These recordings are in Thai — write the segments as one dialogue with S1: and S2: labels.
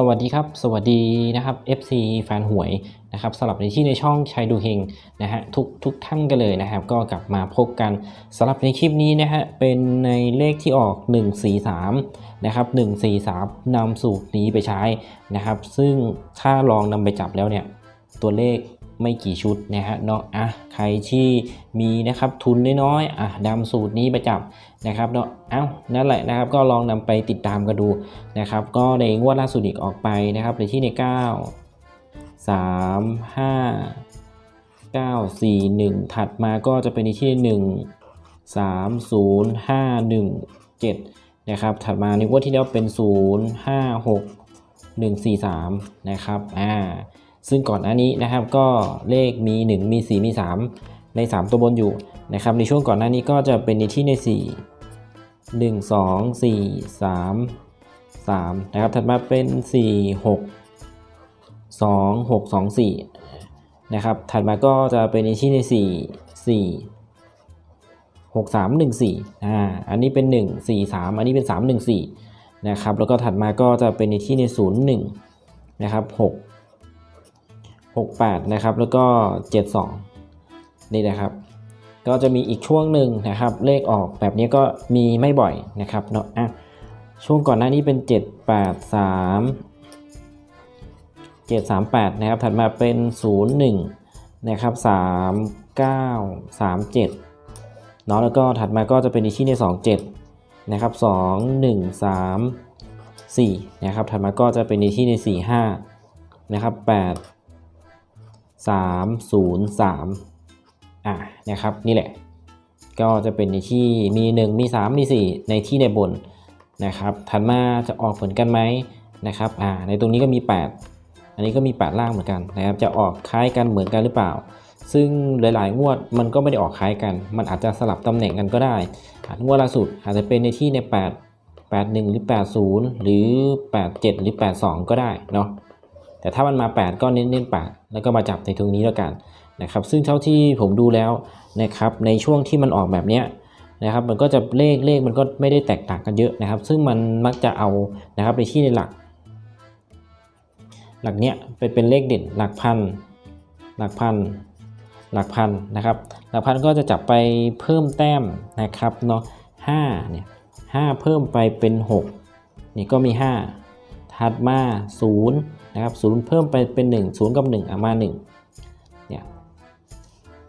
S1: สวัสดีครับ สวัสดีนะครับ FC แฟนหวยนะครับสำหรับในที่ในช่องชัยดูเฮงนะฮะทุกทุกท่านกันเลยนะครับ ก็กลับมาพบกันสำหรับในคลิปนี้นะฮะเป็นในเลขที่ออก 143นะครับ143นำสูตรนี้ไปใช้นะครับ ซึ่งถ้าลองนำไปจับแล้วเนี่ยตัวเลข ไม่กี่ชุดนะฮะเนาะอะใครที่มีนะครับทุนน้อยๆอะดำสูตรนี้ไปจับนะครับเนาะเอ้านั่นแหละนะครับก็ลองนำไปติดตามกันดูนะครับ ก็ในงวดล่าสุดอีกออกไปนะครับในที่ใน 9 3 5 9 4 1 ถัดมาก็จะเป็นในที่ 1 3 0 5 1 7 นะครับ ถัดมาในงวดที่แล้วเป็น 0 5 6 1 4 3 นะครับอ่า ซึ่งก่อนหน้านี้นะครับก็เลขมี 1 มี 4 มี 3 ใน 3 ตัวบนอยู่นะครับในช่วงก่อนหน้านี้ก็จะเป็นในที่ใน 4 1 2 4 3 3นะครับถัดมาเป็น 4 6 2 6 2 4นะครับถัดมาก็จะเป็นในที่ใน 4 4 6 3 1 4อ่า อันนี้เป็น 1 4 3 อันนี้เป็น 3 1 4 นะครับ แล้วก็ถัดมาก็จะเป็นในที่ใน 0 1 นะครับ 6 68 นะครับ แล้วก็ 72 นี่นะครับ ก็จะมีอีกช่วงหนึ่งนะครับ เลขออกแบบนี้ก็มีไม่บ่อยนะครับเนาะอะช่วงก่อนหน้านี้เป็น 783 738 นะครับ ถัดมาเป็น 01 นะครับ 39 37 เนาะแล้วก็ถัดมาก็จะเป็นอีกที่ใน 27 นะครับ 2 1 3 4 นะครับ ถัดมาก็จะเป็นในที่ใน 45 นะครับ 8 303อะนะครับนี่แหละ ก็จะเป็นในที่มี 1 มี 3 มี 4 ในที่ในบนนะครับถัดมาจะออกเหมือนกันไหมนะครับอ่าในตรงนี้ก็มี 8 อันนี้ก็มี 8 ล่างเหมือนกันนะครับจะออกคล้ายกันเหมือนกันหรือเปล่า ซึ่งหลายๆ งวดมันก็ไม่ได้ออกคล้ายกัน มันอาจจะสลับตำแหน่งกันก็ได้งวดล่าสุดอาจจะเป็นในที่ใน 8 81 หรือ 80 หรือ 87 หรือ 82 ก็ได้เนาะ แต่ถ้ามันมา 8 ก็เน้นๆ8แล้วก็มาจับในตรงนี้แล้วกันนะครับ ซึ่งเท่าที่ผมดูแล้วนะครับในช่วงที่มันออกแบบเนี้ยนะครับมันก็จะเลขเลขมันก็ไม่ได้แตกต่างกันเยอะนะครับ ซึ่งมันมักจะเอานะครับไปที่ในหลัก หลักเนี้ยไปเป็นเลขเด่นหลักพัน หลักพัน หลักพันนะครับ หลักพันก็จะจับไปเพิ่มแต้มนะครับเนาะห้าเนี่ยห้าเพิ่มไปเป็น6นี่ก็มี 5 ถัดมา 0 นะครับ0เพิ่มไปเป็น1 0กับ1อะมา1เนี่ย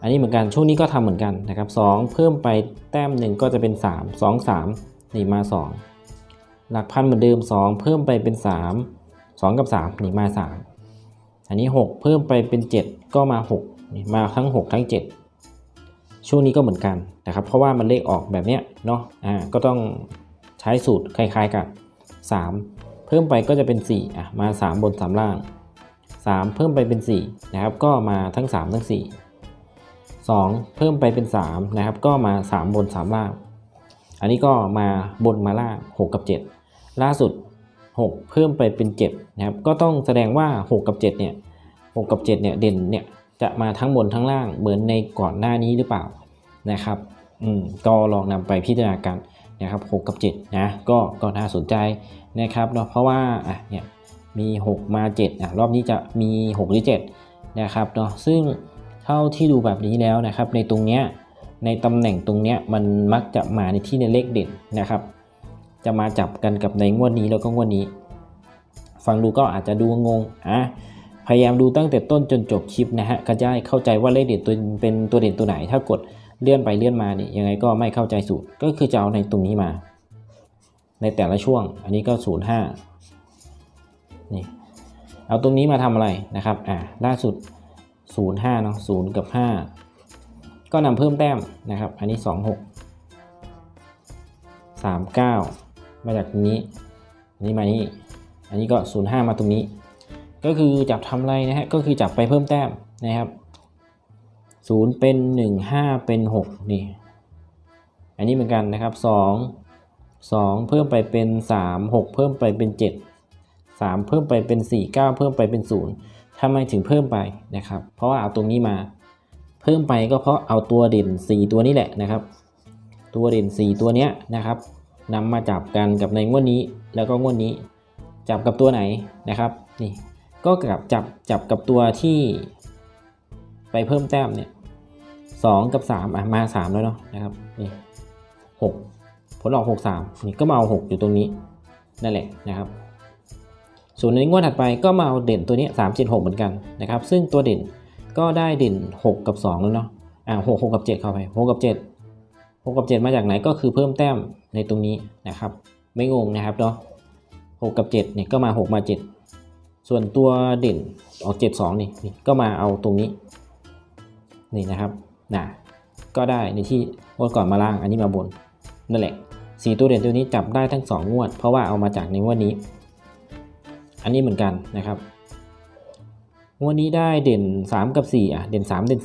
S1: อันนี้เหมือนกันช่วงนี้ก็ทำเหมือนกันนะครับ2เพิ่มไปแต้มหนึ่งก็จะเป็น 3 2 3นี่มา 2 หลักพันเหมือนเดิม 2 เพิ่มไปเป็น 3 2 กับ3นี่มา 3 อันนี้ 6 เพิ่มไปเป็น 7 ก็มา6นี่มาทั้ง 6 ทั้ง 7 ช่วงนี้ก็เหมือนกันนะครับเพราะว่ามันเลขออกแบบเนี้ยเนาะอ่าก็ต้องใช้สูตรคล้ายๆกัน 3 เพิ่มไปก็จะเป็น4อะมา 3 บน 3 ล่าง 3 เพิ่มไปเป็น4นะครับก็มาทั้ง 3 ทั้ง 4 2 เพิ่มไปเป็น3นะครับก็มา 3 บน 3 ล่าง อันนี้ก็มาบนมาล่าง 6 กับ 7 ล่าสุด 6 เพิ่มไปเป็น7นะครับก็ต้องแสดงว่า 6 กับ 7 เนี่ย6กับ 7 เนี่ยเด่นเนี่ยจะมาทั้งบนทั้งล่างเหมือนในก่อนหน้านี้หรือเปล่านะครับ อืมก็ลองนำไปพิจารณากัน นะครับ6กับ7นะก็ก็น่าสนใจนะครับเนาะเพราะว่าอะเนี่ยมี 6 มา7อะรอบนี้จะมี6หรือ7นะครับเนาะซึ่งเท่าที่ดูแบบนี้แล้วนะครับ ในตรงเนี้ยในตำแหน่งตรงเนี้ยมันมักจะมาในที่ในเลขเด่นนะครับ จะมาจับกันกับในงวดนี้แล้วก็งวดนี้ ฟังดูก็อาจจะดูงงอะพยายามดูตั้งแต่ต้นจนจบคลิปนะฮะก็จะได้เข้าใจว่าเลขเด่นตัวเป็นตัวเด่นตัวไหน ถ้ากด เลื่อนไปเลื่อนมานี่ยังไงก็ไม่เข้าใจสูตร ก็คือจะเอาในตรงนี้มา ในแต่ละช่วง อันนี้ก็05นี่ เอาตรงนี้มาทำอะไรนะครับ อ่าล่าสุด05เนาะ0กับ5ก็นำเพิ่มแต้มนะครับ อันนี้26 39มาจากตรงนี้อันนี้มานี่อันนี้ก็05มาตรงนี้ ก็คือจับทำอะไรนะฮะ ก็คือจับไปเพิ่มแต้มนะครับ 0 เป็น 1 5 เป็น 6 นี่ อันนี้เหมือนกันนะครับ 2 2 เพิ่มไปเป็น 3 6 เพิ่มไปเป็น 7 3 เพิ่มไปเป็น 4 9 เพิ่มไปเป็น 0ทำไมถึงเพิ่มไปนะครับ เพราะว่าเอาตรงนี้มา เพิ่มไปก็เพราะเอาตัวเด่น 4 ตัวนี้แหละนะครับ ตัวเด่น 4 ตัวเนี้ยนะครับนำมาจับกันกับในงวดนี้แล้วก็งวดนี้ จับกับตัวไหนนะครับนี่ก็กับจับจับกับตัวที่ ไปเพิ่มแต้มเนี่ยสองกับสามอะมาสามแล้วเนาะนะครับนี่หกผลออกหกสามนี่ก็มาเอาหกอยู่ตรงนี้นั่นแหละนะครับ ส่วนในงวดถัดไปก็มาเอาเด่นตัวนี้สามเจ็ดหกเหมือนกันนะครับ ซึ่งตัวเด่นก็ได้เด่นหกกับสองแล้วเนาะอ่าหกหกกับเจ็ดเข้าไปหกกับเจ็ดหกกับเจ็ดมาจากไหนก็คือเพิ่มแต้มในตรงนี้นะครับ ไม่งงนะครับเนาะหกกับเจ็ดเนี่ยก็มาหกมาเจ็ดส่วนตัวเด่นออกเจ็ดสองนี่นี่ก็มาเอาตรงนี้ นี่นะครับนะก็ได้ในที่งวดก่อนมาล่างอันนี้มาบนนั่นแหละสีตัวเด่นตัวนี้จับได้ทั้งสองงวด เพราะว่าเอามาจากในงวดนี้ อันนี้เหมือนกันนะครับงวดนี้ได้เด่น 3 กับ4อะเด่น 3 เด่น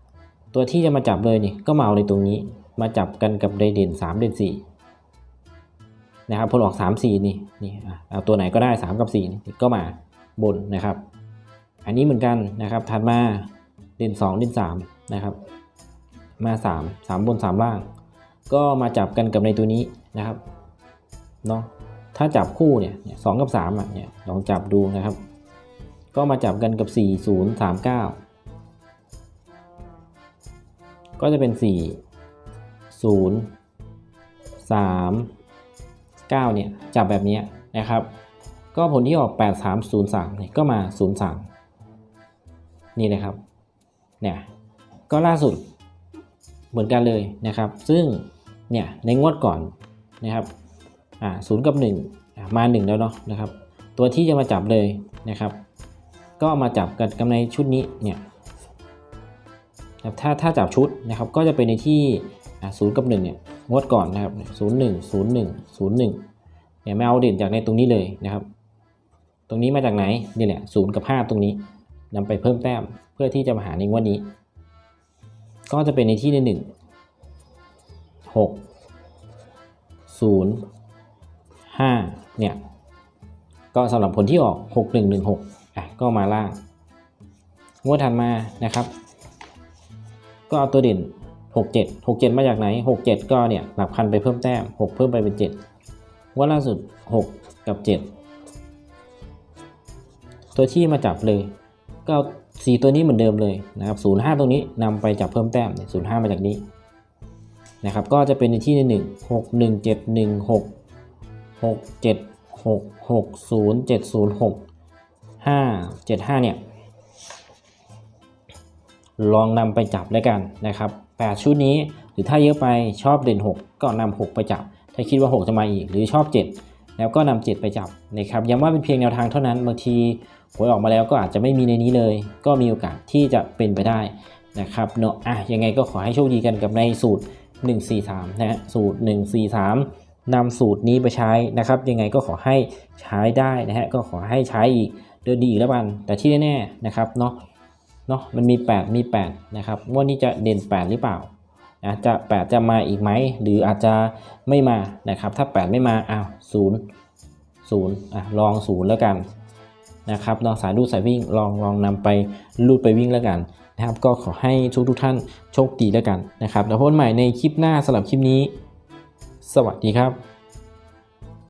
S1: 4 ตัวที่จะมาจับเลยนี่ก็มาเอาในตรงนี้ มาจับกันกับไดเด่น 3 เด่น 4 นะครับพอออก 3 4 นี่นี่อ่เอาตัวไหนก็ได้ 3 กับ4นี่ก็มาบนนะครับ อันนี้เหมือนกันนะครับถัดมา ด่น2เด่น3 นะครับ มา 3 3 บน 3 ล่าง ก็มาจับกันกับในตัวนี้นะครับเนาะถ้าจับคู่เนี่ยสองกับ3อะเนี่ยลองจับดูนะครับ ก็มาจับกันกับ 4 0 3 9 ก็จะเป็น 4 0 3 9เนี่ยจับแบบนี้นะครับ ก็ผลที่ออก 8 3 0 3เนี่ยก็มา 0 3 นี่นะครับ เนี่ยก็ล่าสุดเหมือนกันเลยนะครับ ซึ่งเนี่ยในงวดก่อนนะครับอ่าศูนย์กับ1อะมา 1 แล้วเนาะนะครับ ตัวที่จะมาจับเลยนะครับ ก็มาจับกันกับในชุดนี้เนี่ยถ้าถ้าจับชุดนะครับก็จะเป็นในที่ศูนย์กับ1เนี่ยงวดก่อนนะครับศูนย์หนึ่งศูนย์หนึ่งศูนย์หนึ่งเนี่ยไม่เอาเด่นจากในตรงนี้เลยนะครับ ตรงนี้มาจากไหนนี่แหละศูนย์กับ 5 ตรงนี้ นำไปเพิ่มแต้มเพื่อที่จะมาหาในงวดนี้ ก็จะเป็นในที่ในหนึ่งหกศูนย์5เนี่ย ก็สำหรับผลที่ออก 6116อะก็มาล่างงวดถัดมานะครับ ก็เอาตัวเด่น 67 67 มาจากไหน 67 ก็เนี่ยหลักพันไปเพิ่มแต้ม 6 เพิ่มไปเป็น7งวดล่าสุด 6 กับ 7 ตัวที่มาจับเลย ก็เอาสีตัวนี้เหมือนเดิมเลยนะครับ05ตรงนี้นำไปจับเพิ่มแต้มเนี่ย05มาจากนี้นะครับก็จะเป็นในที่ในหนึ่งหกหนึ่งเจ็ดหนึ่งหกหกเจ็ดหกหกศูนย์เจ็ดศูนย์หกห้าเจ็ดห้าเนี่ยลองนำไปจับแล้วกันนะครับแปดชุดนี้หรือถ้าเยอะไปชอบเด่น6ก็นำ6ไปจับ ถ้าคิดว่า6จะมาอีกหรือชอบ7 แล้วก็นำ7ไปจับนะครับย้ำว่าเป็นเพียงแนวทางเท่านั้นบางทีหวยออกมาแล้วก็อาจจะไม่มีในนี้เลย ก็มีโอกาสที่จะเป็นไปได้นะครับเนาะอะยังไงก็ขอให้โชคดีกันกับในสูตร 143 นะฮะสูตร 143นำสูตรนี้ไปใช้นะครับ ยังไงก็ขอให้ใช้ได้นะฮะก็ขอให้ใช้อีกเดือนดีอีกแล้วกัน แต่ที่แน่ๆนะครับเนาะเนาะมันมี 8 มี 8 นะครับว่านี้จะเด่น 8 หรือเปล่า นะจะ 8 จะมาอีกไหม หรืออาจจะไม่มานะครับ ถ้า 8 ไม่มาอ้าว0 0อะลอง0แล้วกันนะครับลองสายรูดสายวิ่งลองลองนำไปลูดไปวิ่งแล้วกันนะครับ ก็ขอให้ทุกทุกท่านโชคดีแล้วกันนะครับแล้วพบกันใหม่ในคลิปหน้าสำหรับคลิปนี้ สวัสดีครับ